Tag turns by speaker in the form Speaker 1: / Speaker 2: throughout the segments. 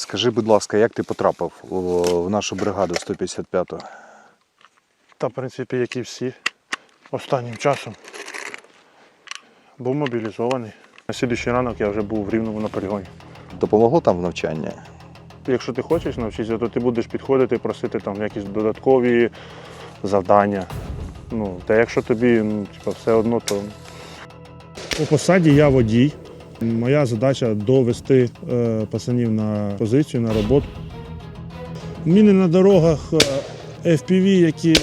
Speaker 1: Скажи, будь ласка, як ти потрапив в нашу бригаду 155-ту?
Speaker 2: Та, в принципі, як і всі останнім часом. Був мобілізований. На слідуючий ранок я вже був в рівному на полігоні.
Speaker 1: Допомогло там в навчанні?
Speaker 2: Якщо ти хочеш навчитися, то ти будеш підходити і просити там якісь додаткові завдання. Ну, та якщо тобі ну, типу, все одно, то
Speaker 3: По посаді я водій. Моя задача довести е, пацанів на позицію, на роботу. Міни на дорогах, е, FPV, які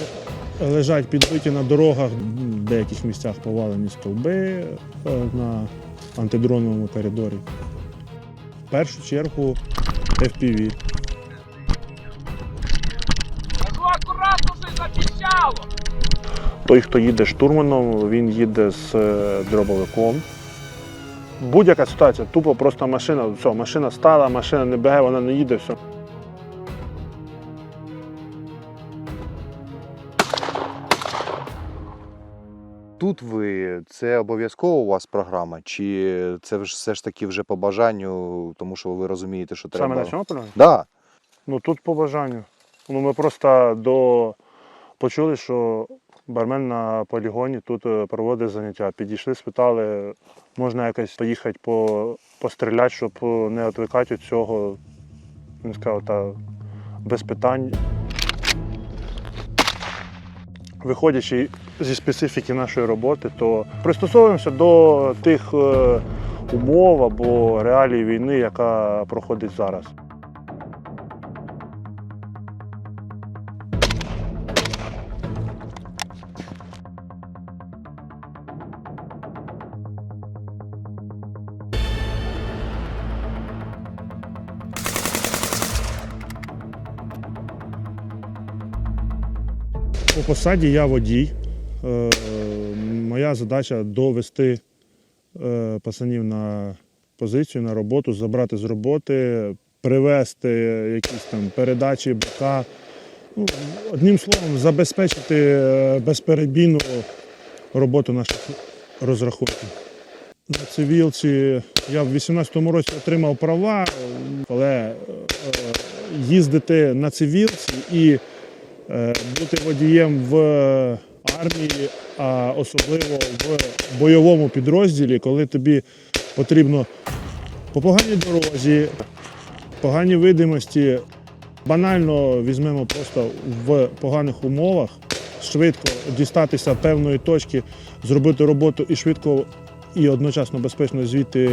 Speaker 3: лежать підбиті на дорогах, в деяких місцях повалені стовби е, на антидроновому коридорі. В першу чергу FPV.
Speaker 2: Той, хто їде штурманом, він їде з дробовиком. Будь-яка ситуація, тупо просто машина, все, машина стала, машина не беге, вона не їде, все.
Speaker 1: Тут ви це обов'язково у вас програма, чи це все ж таки вже по бажанню, тому що ви розумієте, що треба.
Speaker 2: Саме на цьому полігоні?
Speaker 1: Да.
Speaker 2: Ну тут по бажанню. Ну, ми просто до... почули, що бармен на полігоні тут е, проводить заняття. Підійшли, спитали, можна якось поїхати по... постріляти, щоб е, не відвикати від цього. Він сказав, та без питань. Виходячи зі специфіки нашої роботи, то пристосовуємося до тих е, умов або реалій війни, яка проходить зараз.
Speaker 3: По посаді я водій. Е, Моя задача довести е, пацанів на позицію, на роботу, забрати з роботи, привезти якісь там передачі, БК. Ну, одним словом, забезпечити е, безперебійну роботу наших розрахунків. На цивілці я в 18-му році отримав права, але їздити на цивілці і бути водієм в армії, а особливо в бойовому підрозділі, коли тобі потрібно по поганій дорозі, поганій видимості. Банально візьмемо просто в поганих умовах швидко дістатися певної точки, зробити роботу і швидко і одночасно безпечно звідти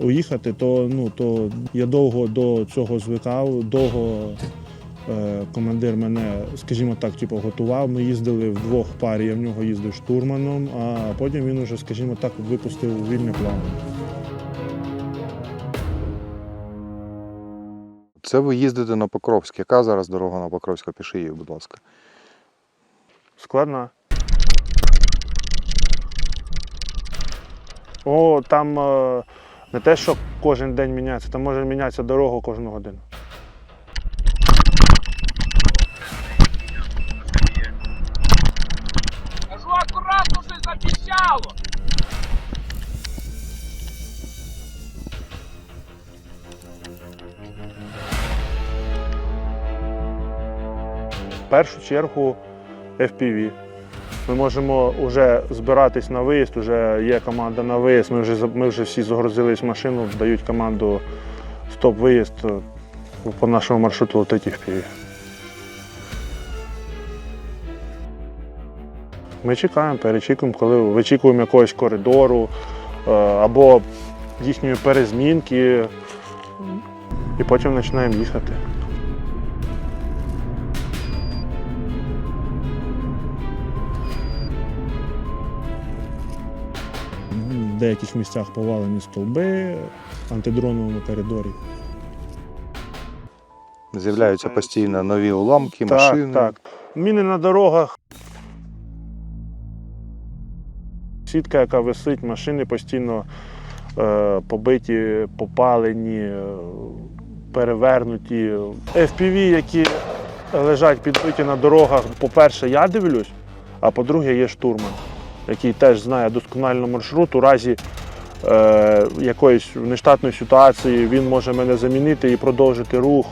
Speaker 3: уїхати, то, ну, то я довго до цього звикав, довго е, командир мене, скажімо так, типу, готував. Ми їздили в двох парі, я в нього їздив штурманом, а потім він уже, скажімо так, випустив вільне плавання.
Speaker 1: Це ви їздите на Покровськ. Яка зараз дорога на Покровськ? Пиши її, будь ласка.
Speaker 2: Складна. О, там е, не те, що кожен день міняється, там може мінятися дорога кожну годину.
Speaker 4: Запіщало.
Speaker 2: В першу чергу FPV. Ми можемо вже збиратись на виїзд, вже є команда на виїзд, ми вже, ми вже всі загрузились в машину, дають команду стоп-виїзд, е, по нашому маршруту летить FPV. Ми чекаємо, перечікуємо, коли вичікуємо якогось коридору е, або їхньої перезмінки, і потім починаємо їхати.
Speaker 3: В деяких місцях повалені стовби в антидроновому коридорі.
Speaker 1: З'являються постійно нові уламки,
Speaker 2: Так,
Speaker 1: машини.
Speaker 2: так. Міни на дорогах. Сітка, яка висить, машини постійно е, побиті, попалені, е, перевернуті. FPV, які лежать підбиті на дорогах, по-перше, я дивлюсь, а по-друге, є штурман, який теж знає досконально маршрут. У разі е, якоїсь нештатної ситуації він може мене замінити і продовжити рух.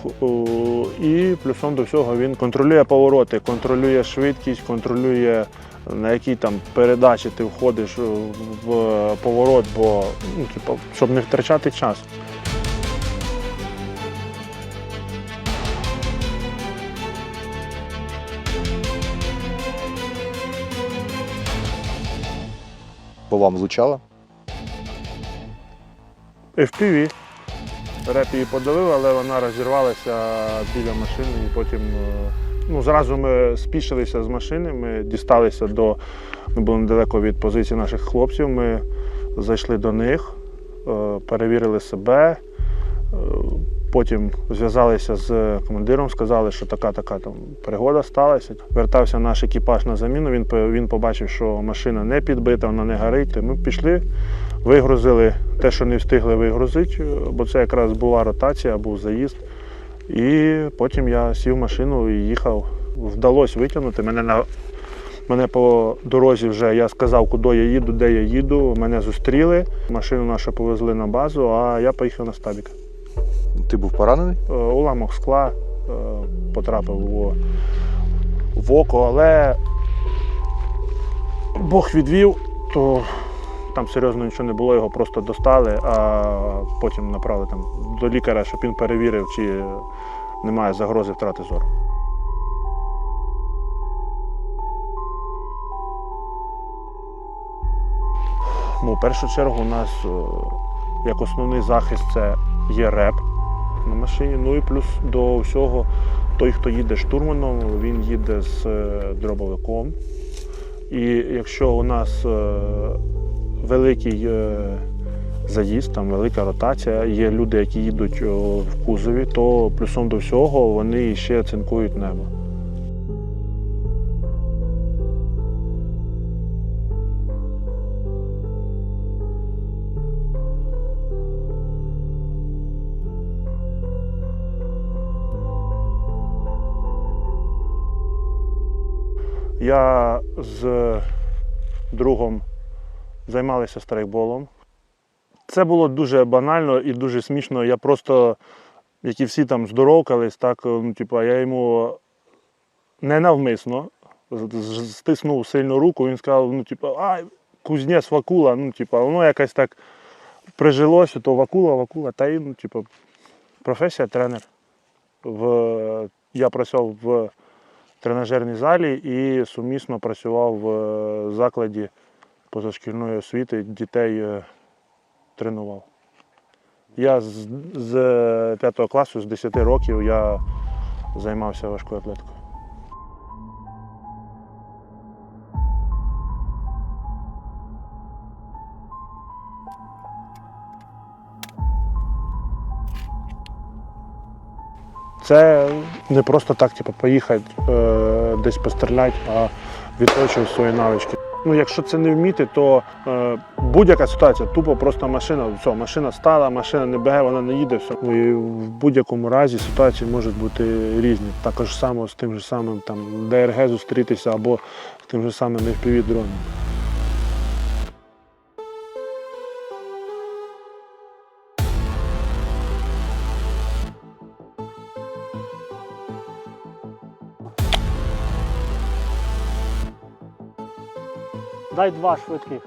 Speaker 2: І плюсом до всього він контролює повороти, контролює швидкість, контролює на якій там передачі ти входиш в поворот, бо ну, типу, щоб не втрачати час.
Speaker 1: По вам влучало?
Speaker 2: FPV. Реп її подавив, але вона розірвалася біля машини і потім. е, Ну, зразу ми спішилися з машини, ми дісталися до. Ми були недалеко від позиції наших хлопців. Ми зайшли до них, е, перевірили себе. Потім зв'язалися з командиром, сказали, що така така там пригода сталася. Вертався наш екіпаж на заміну. Він він побачив, що машина не підбита, вона не горить. Ми пішли, вигрузили те, що не встигли вигрузити, бо це якраз була ротація, був заїзд. І потім я сів в машину і їхав. Вдалося витягнути. Мене на мене по дорозі вже я сказав, куди я їду, де я їду. Мене зустріли. Машину нашу повезли на базу, а я поїхав на стабік.
Speaker 1: Ти був поранений?
Speaker 2: Е, Уламок скла е, потрапив в, око, але Бог відвів, то там серйозно нічого не було, його просто достали, а потім направили там до лікаря, щоб він перевірив, чи немає загрози втрати зору. Ну, в першу чергу у нас е, як основний захист це є реп на машині. Ну і плюс до всього, той, хто їде штурманом, він їде з е, дробовиком. І якщо у нас е, великий е, заїзд, там велика ротація, є люди, які їдуть в кузові, то плюсом до всього вони ще цинкують небо. Я з другом займалися страйкболом. Це було дуже банально і дуже смішно. Я просто, як і всі там здоровкались, так, ну, типу, я йому ненавмисно стиснув сильну руку, він сказав, ну, типу, ай, кузнець вакула, ну, типу, воно якось так прижилося, то вакула, вакула, та й, ну, типу, професія тренер. В, я працював в тренажерній залі і сумісно працював в е, закладі позашкільної освіти, дітей е, тренував. Я з, з 5 класу, з 10 років я займався важкою атлетикою. Це не просто так, типу, поїхати е, десь постріляти, а відточувати свої навички. Ну, якщо це не вміти, то е, будь-яка ситуація, тупо просто машина, все, машина стала, машина не беге, вона не їде. Все. І в будь-якому разі ситуації можуть бути різні. Також само з тим же самим там ДРГ зустрітися або з тим же самим fpv дроном. Дай два швидких.